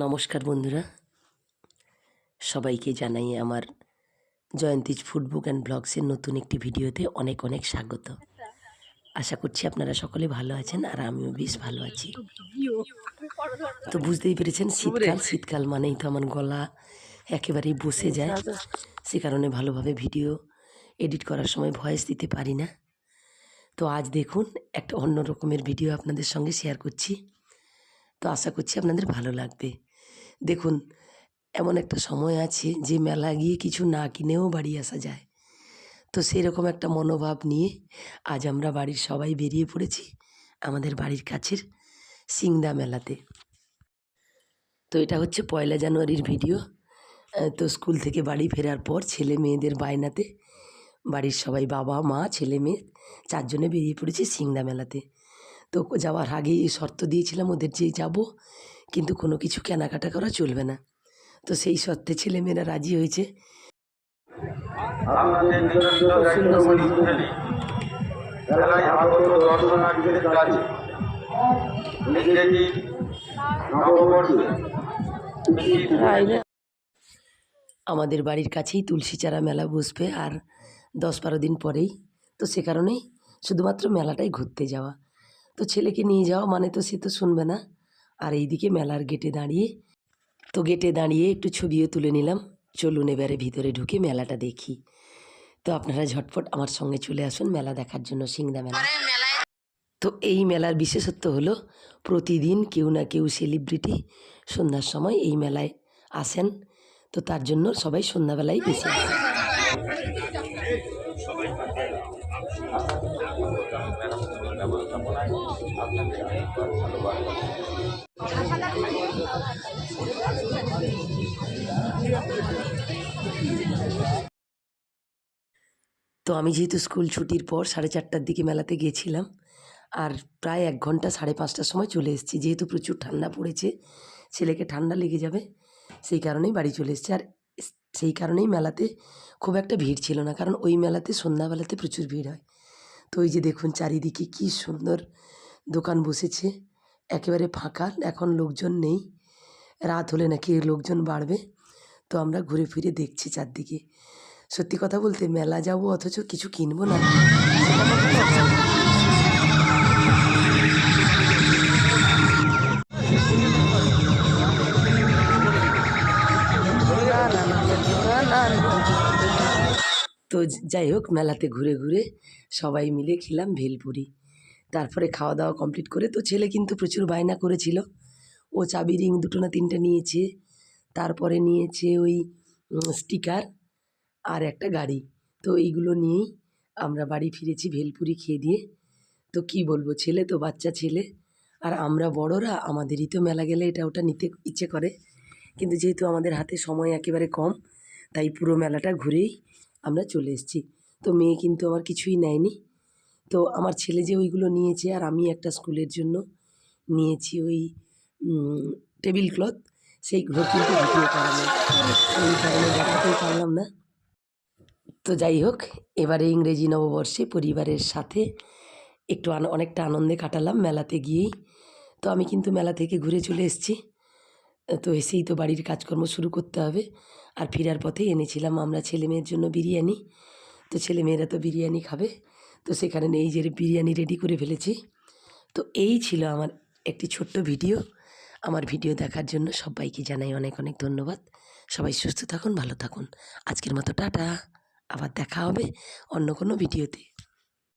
নমস্কার বন্ধুরা। সবাইকে জানাই আমার জয়ন্তীজ ফুডবুক অ্যান্ড ব্লগসের নতুন একটি ভিডিওতে অনেক অনেক স্বাগত। আশা করছি আপনারা সকলে ভালো আছেন আর আমিও বেশ ভালো আছি। তো বুঝতেই পেরেছেন শীতকাল শীতকাল মানেই তো আমার গলা একেবারেই বসে যায়। সে কারণে ভালোভাবে ভিডিও এডিট করার সময় ভয়েস দিতে পারি না। তো আজ দেখুন একটা অন্য রকমের ভিডিও আপনাদের সঙ্গে শেয়ার করছি। তো আশা করছি আপনাদের ভালো লাগবে। দেখুন, এমন একটা সময় আছে যে মেলা গিয়ে কিছু না কিনেও বাড়ি আসা যায়। তো সেরকম একটা মনোভাব নিয়ে আজ আমরা বাড়ির সবাই বেরিয়ে পড়েছি আমাদের বাড়ির কাছের সিংদা মেলাতে। তো এটা হচ্ছে পয়লা জানুয়ারির ভিডিও। তো স্কুল থেকে বাড়ি ফেরার পর ছেলে মেয়েদের বায়নাতে বাড়ির সবাই বাবা, মা, ছেলে মেয়ে চারজনে বেরিয়ে পড়েছি সিংদা মেলাতে। তো যাওয়ার আগেই এই শর্ত দিয়েছিলাম ওদের যে যাব, কিন্তু কোনো কিছু কেনাকাটা করা চলবে না। তো সেই শর্তে ছেলেমেয়েরা রাজি হয়েছে। আমাদের বাড়ির কাছেই তুলসী চারা মেলা বসবে, আর দশ বারো দিন পরেই। তো সে কারণেই শুধুমাত্র মেলাটাই ঘুরতে যাওয়া। তো ছেলেকে নিয়ে যাওয়া মানে তো সে তো শুনবে না। আর এইদিকে মেলার গেটে দাঁড়িয়ে তো গেটে দাঁড়িয়ে একটু ছবিও তুলে নিলাম। চলুন এবারে ভিতরে ঢুকে মেলাটা দেখি। তো আপনারা ঝটপট আমার সঙ্গে চলে আসুন মেলা দেখার জন্য সিংদা মেলা। তো এই মেলার বিশেষত্ব হলো প্রতিদিন কেউ না কেউ সেলিব্রিটি সন্ধ্যার সময় এই মেলায় আসেন। তো তার জন্য সবাই সন্ধ্যাবেলায় বেশি আসে তো আমি যেহেতু স্কুল ছুটির পর সাড়ে চারটার দিকে মেলাতে গিয়েছিলাম, আর প্রায় এক ঘণ্টা সাড়ে পাঁচটার সময় চলে এসেছি। যেহেতু প্রচুর ঠান্ডা পড়েছে, ছেলেকে ঠান্ডা লেগে যাবে, সেই কারণেই বাড়ি চলে এসেছি। আর সেই কারণেই মেলাতে খুব একটা ভিড় ছিল না। কারণ ওই মেলাতে, সন্ধ্যাবেলাতে প্রচুর ভিড় হয়। তো ওই যে দেখুন, চারিদিকে কী সুন্দর দোকান বসেছে। একেবারে ফাঁকা, এখন লোকজন নেই। রাত হলে নাকি লোকজন বাড়বে। তো আমরা ঘুরে ফিরে দেখছি চারদিকে। সত্যি কথা বলতে, মেলা যাব অথচ কিছু কিনবো না। তো যাই হোক, মেলাতে ঘুরে ঘুরে সবাই মিলে খেলাম ভেলপুরি। তারপরে খাওয়া দাওয়া কমপ্লিট করে তো ছেলে কিন্তু প্রচুর বায়না করেছিল। ও চাবি, রিং দুটো না তিনটে নিয়েছে। তারপরে নিয়েছে ওই স্টিকার আর একটা গাড়ি। তো এইগুলো নিয়েই আমরা বাড়ি ফিরেছি ভেলপুরি খেয়ে দিয়ে। তো কি বলব, ছেলে তো বাচ্চা ছেলে। আর আমরা বড়রা, আমাদেরই তো মেলা গেলে এটা ওটা নিতে ইচ্ছে করে। কিন্তু যেহেতু আমাদের হাতে সময় একেবারে কম, তাই পুরো মেলাটা ঘুরেই আমরা চলে এসেছি। তো মেয়ে কিন্তু আমার কিছুই নেয়নি। তো আমার ছেলে যে ওইগুলো নিয়েছে আর আমি একটা স্কুলের জন্য নিয়েছি ওই টেবিল ক্লথ সেইগুলো কিন্তু ভিডিও করা এই কারণে পারলাম না। তো যাই হোক, এবারে ইংরেজি নববর্ষে পরিবারের সাথে একটু অনেকটা আনন্দে কাটালাম মেলাতে গিয়েই। তো আমি কিন্তু মেলা থেকে ঘুরে চলে এসেছি। তো এসেই তো বাড়ির কাজকর্ম শুরু করতে হবে। আর ফেরার পথে এনেছিলাম আমরা ছেলে মেয়ের জন্য বিরিয়ানি। তো ছেলে মেয়েরা তো বিরিয়ানি খাবে। তো সেখানে এই যে বিরিয়ানি রেডি করে ফেলেছি। তো এই ছিল আমার একটি ছোট্ট ভিডিও। আমার ভিডিও দেখার জন্য সবাইকে জানাই অনেক অনেক ধন্যবাদ। সবাই সুস্থ থাকুন, ভালো থাকুন। আজকের মতো টাটা। আবার দেখা হবে অন্য কোনো ভিডিওতে।